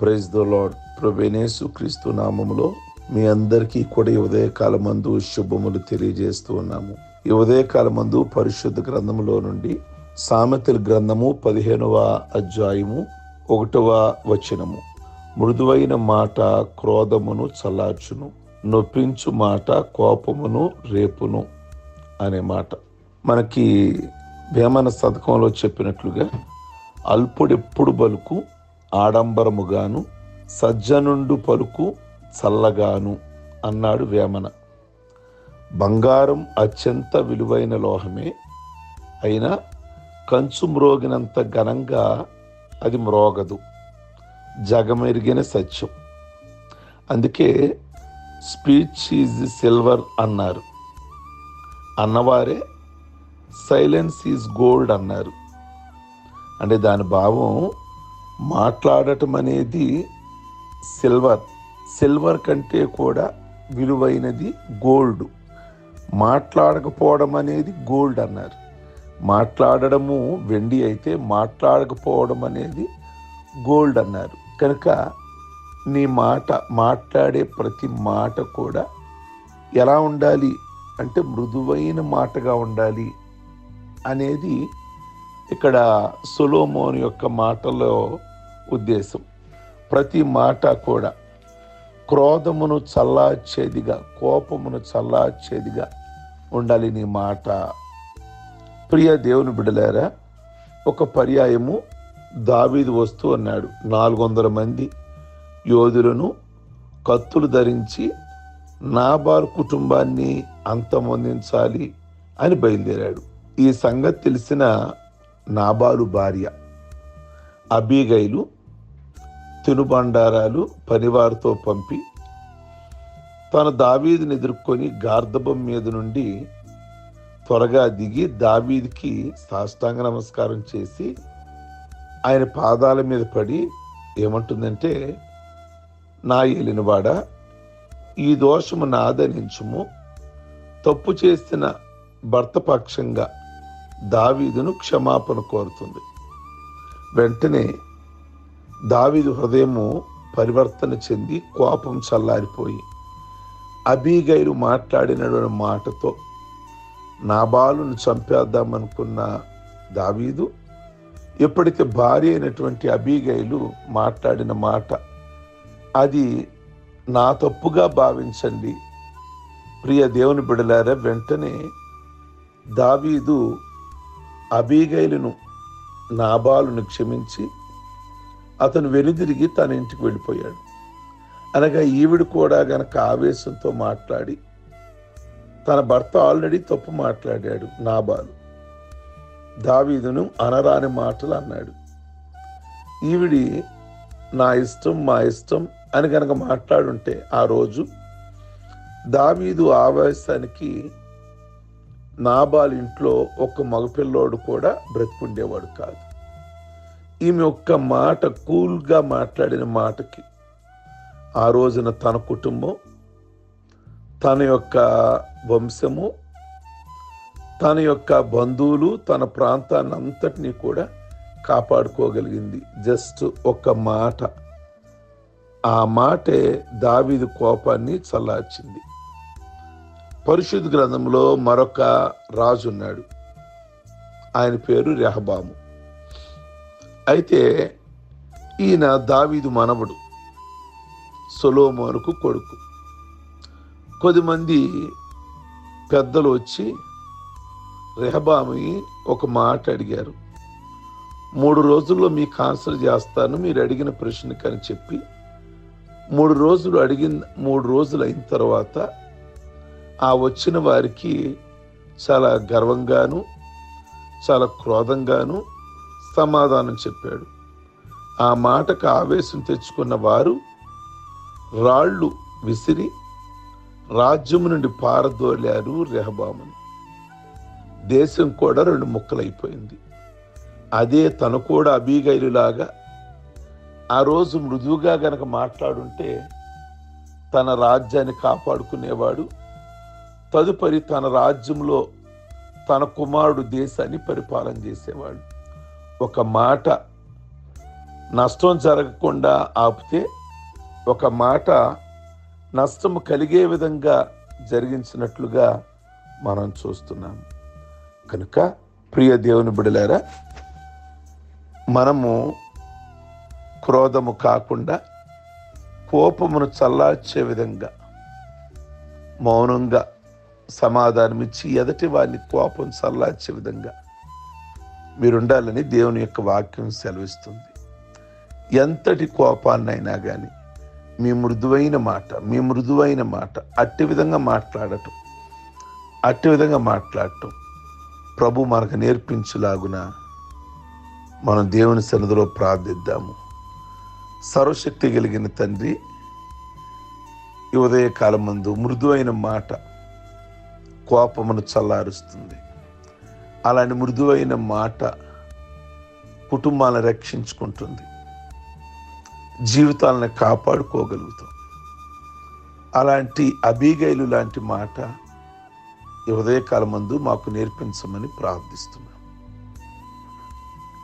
Praise the lord ప్రభేనేసు క్రీస్తు నామములో మీ అందరికీ కూడా ఈ ఉదయకాలమందు శుభములు తెలియజేస్తూ ఉన్నాము. ఈ ఉదయకాలమందు పరిశుద్ధ గ్రంథములో నుండి సామెతల గ్రంథము పదిహేనవ అధ్యాయము ఒకటవ వచనము. మృదువైన మాట క్రోధమును చల్లార్చును నొప్పించు మాట కోపమును రేపును అనే మాట. మనకి భేమన శతకంలో చెప్పినట్లుగా అల్పుడెప్పుడు బలుకు ఆడంబరముగాను సజ్జనుండు పలుకు చల్లగాను అన్నాడు వేమన. బంగారం అత్యంత విలువైన లోహమే అయినా కంచు మ్రోగినంత ఘనంగా అది మ్రోగదు. జగమెరిగిన సత్యం. అందుకే స్పీచ్ ఈజ్ సిల్వర్ అన్నారు. అన్నవారే సైలెన్స్ ఈజ్ గోల్డ్ అన్నారు. అంటే దాని భావం మాట్లాడటం అనేది సిల్వర్. సిల్వర్ కంటే కూడా విలువైనది గోల్డ్. మాట్లాడకపోవడం అనేది గోల్డ్ అన్నారు. మాట్లాడడము వెండి అయితే మాట్లాడకపోవడం అనేది గోల్డ్ అన్నారు. కనుక నీ మాట మాట్లాడే ప్రతి మాట కూడా ఎలా ఉండాలి? అంటే మృదువైన మాటగా ఉండాలి అనేది ఇక్కడ సులోమోన్ యొక్క మాటలో ఉద్దేశం. ప్రతి మాట కూడా క్రోధమును చల్లార్చేదిగా కోపమును చల్లార్చేదిగా ఉండాలి నీ మాట. ప్రియ దేవుని బిడలేరా ఒక పర్యాయము దావీదు వస్తూ అన్నాడు. నాలుగు వందల మంది యోధులను కత్తులు ధరించి నాబార్ కుటుంబాన్ని అంతమొందించాలి అని బయలుదేరాడు. ఈ సంగతి తెలిసిన నాబాలు భార్య అబీగైలు తినుబండారాలు పనివారితో పంపి తన దావీదుని ఎదుర్కొని గార్ధబం మీద నుండి త్వరగా దిగి దావీదికి సాష్టాంగ నమస్కారం చేసి ఆయన పాదాల మీద పడి ఏమంటుందంటే నా ఏలినవాడ ఈ దోషము నాదనించుము తప్పు చేసిన భర్త పక్షంగా దావీదును క్షమాపణ కోరుతుంది. వెంటనే దావీదు హృదయము పరివర్తన చెంది కోపం చల్లారిపోయి అబీగైలు మాట్లాడిన మాటతో నాబాలును చంపేద్దామనుకున్న దావీదు ఎప్పటికీ భార్య అయినటువంటి అబీగైలు మాట్లాడిన మాట అది నా తప్పుగా భావించండి. ప్రియ దేవుని బిడలారా వెంటనే దావీదు అబీగైలును నాబాలును క్షమించి అతను వెనుదిరిగి తన ఇంటికి వెళ్ళిపోయాడు. అనగా ఈవిడ కూడా గనక ఆవేశంతో మాట్లాడి తన భర్త ఆల్రెడీ తప్పు మాట్లాడాడు నాబాలు. దావీదును అనరాని మాటలు అన్నాడు. ఈవిడి నా ఇష్టం మా ఇష్టం అని గనక మాట్లాడుంటే ఆ రోజు దావీదు ఆవేశానికి నాబాల్ ఇంట్లో ఒక్క మగపిల్లోడు కూడా బ్రతికుండేవాడు కాదు. ఈమె ఒక్క మాట కూల్గా మాట్లాడిన మాటకి ఆ రోజున తన కుటుంబం తన యొక్క వంశము తన యొక్క బంధువులు తన ప్రాంతాన్ని అంతటినీ కూడా కాపాడుకోగలిగింది. జస్ట్ ఒక మాట. ఆ మాటే దావీదు కోపాన్ని చల్లార్చింది. పరిశుద్ధ గ్రంథంలో మరొక రాజు ఉన్నాడు. ఆయన పేరు రెహబాము. అయితే ఈయన దావీదు మనవడు సొలోమోనుకు కొడుకు. కొద్దిమంది పెద్దలు వచ్చి రెహబామి ఒక మాట అడిగారు. మూడు రోజుల్లో మీకు ఆన్సర్ చేస్తాను మీరు అడిగిన ప్రశ్నకి అని చెప్పి మూడు రోజులు అడిగిన మూడు రోజులు అయిన తర్వాత ఆ వచ్చిన వారికి చాలా గర్వంగాను చాలా క్రోధంగాను సమాధానం చెప్పాడు. ఆ మాటకు ఆవేశం తెచ్చుకున్న వారు రాళ్ళు విసిరి రాజ్యము నుండి పారదోలారు రెహబాముని. దేశం కూడా రెండు ముక్కలైపోయింది. అదే తను కూడా అబీగైలులాగా ఆ రోజు మృదువుగా గనక మాట్లాడుంటే తన రాజ్యాన్ని కాపాడుకునేవాడు తదుపరి తన రాజ్యంలో తన కుమారుడు దేశాన్ని పరిపాలన చేసేవాడు. ఒక మాట నష్టం జరగకుండా ఆపితే ఒక మాట నష్టం కలిగే విధంగా జరిగించినట్లుగా మనం చూస్తున్నాం. కనుక ప్రియ దేవుని బిడలారా మనము క్రోధము కాకుండా కోపమును చల్లార్చే విధంగా మౌనంగా సమాధానం ఇచ్చి ఎదటి వారిని కోపం చల్లార్చే విధంగా మీరుండాలని దేవుని యొక్క వాక్యం సెలవిస్తుంది. ఎంతటి కోపాన్నైనా కానీ మీ మృదువైన మాట మీ మృదువైన మాట అట్టి విధంగా మాట్లాడటం అట్టి విధంగా మాట్లాడటం ప్రభు మనకు నేర్పించులాగున మనం దేవుని సన్నిధిలో ప్రార్థిద్దాము. సర్వశక్తి కలిగిన తండ్రి ఉదయకాలం ముందు మృదువైన మాట కోపమును చల్లారుస్తుంది. అలాంటి మృదువైన మాట కుటుంబాలను రక్షించుకుంటుంది. జీవితాలను కాపాడుకోగలుగుతాం. అలాంటి అబీగైలు లాంటి మాట ఈ ఉదయకాలం మందు మాకు నేర్పించమని ప్రార్థిస్తున్నాం.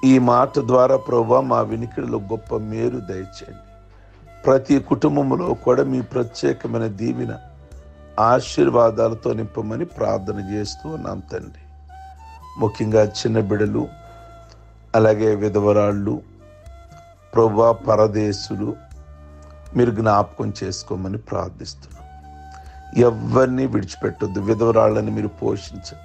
ఈ మాట ద్వారా ప్రభా మా వినికిడిలో గొప్ప మేలు దయచేయండి. ప్రతి కుటుంబంలో కూడా మీ ప్రత్యేకమైన దీవెన ఆశీర్వాదాలతో నింపమని ప్రార్థన చేస్తూ ఉన్నాం తండ్రి. ముఖ్యంగా చిన్న బిడలు అలాగే విధవరాళ్ళు ప్రభా పరదేశులు మీరు జ్ఞాపకం చేసుకోమని ప్రార్థిస్తున్నాం. ఎవరిని విడిచిపెట్టొద్దు విధవరాళ్ళని మీరు పోషించండి.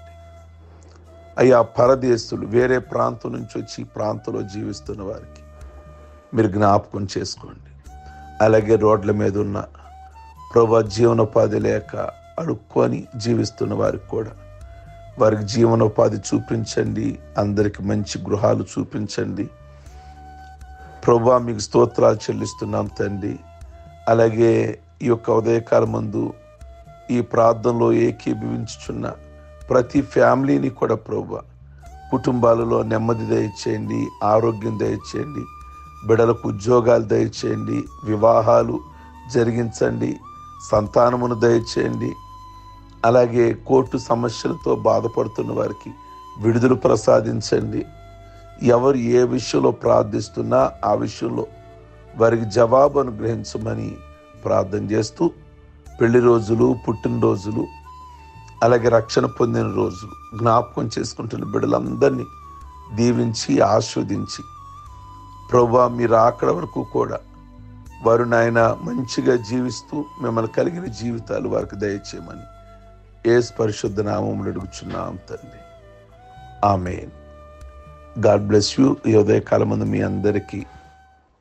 అయ్యా పరదేశులు వేరే ప్రాంతం నుంచి వచ్చి ఈ ప్రాంతంలో జీవిస్తున్న వారికి మీరు జ్ఞాపకం చేసుకోండి. అలాగే రోడ్ల మీద ఉన్న ప్రభా జీవనోపాధి లేక అడుక్కొని జీవిస్తున్న వారికి కూడా వారికి జీవనోపాధి చూపించండి. అందరికి మంచి గృహాలు చూపించండి. ప్రభా మీకు స్తోత్రాలు చెల్లిస్తున్నాం తండ్రి. అలాగే ఈ యొక్క ఉదయకాలం ముందు ఈ ప్రార్థనలో ఏకీభవించుచున్న ప్రతి ఫ్యామిలీని కూడా ప్రభా కుటుంబాలలో నెమ్మది దయచేయండి ఆరోగ్యం దయచేయండి బిడలకు ఉద్యోగాలు దయచేయండి వివాహాలు జరిగించండి సంతానమును దయచేయండి అలాగే కోర్టు సమస్యలతో బాధపడుతున్న వారికి విడుదల ప్రసాదించండి. ఎవరు ఏ విషయంలో ప్రార్థిస్తున్నా ఆ విషయంలో వారికి జవాబు అనుగ్రహించమని ప్రార్థన చేస్తూ పెళ్ళి రోజులు పుట్టినరోజులు అలాగే రక్షణ పొందిన రోజులు జ్ఞాపకం చేసుకుంటున్న బిడ్డలందరినీ దీవించి ఆస్వాదించి ప్రభా మీరు అక్కడ వరకు కూడా వారు నాయన మంచిగా జీవిస్తూ మిమ్మల్ని కలిగిన జీవితాలు వారికి దయచేయమని ఏసు పరిశుద్ధ నామములు అడుగుచున్నాం తండ్రి ఆమె గాడ్ బ్లెస్ యూ. ఈ ఉదయకాలం ముందు మీ అందరికీ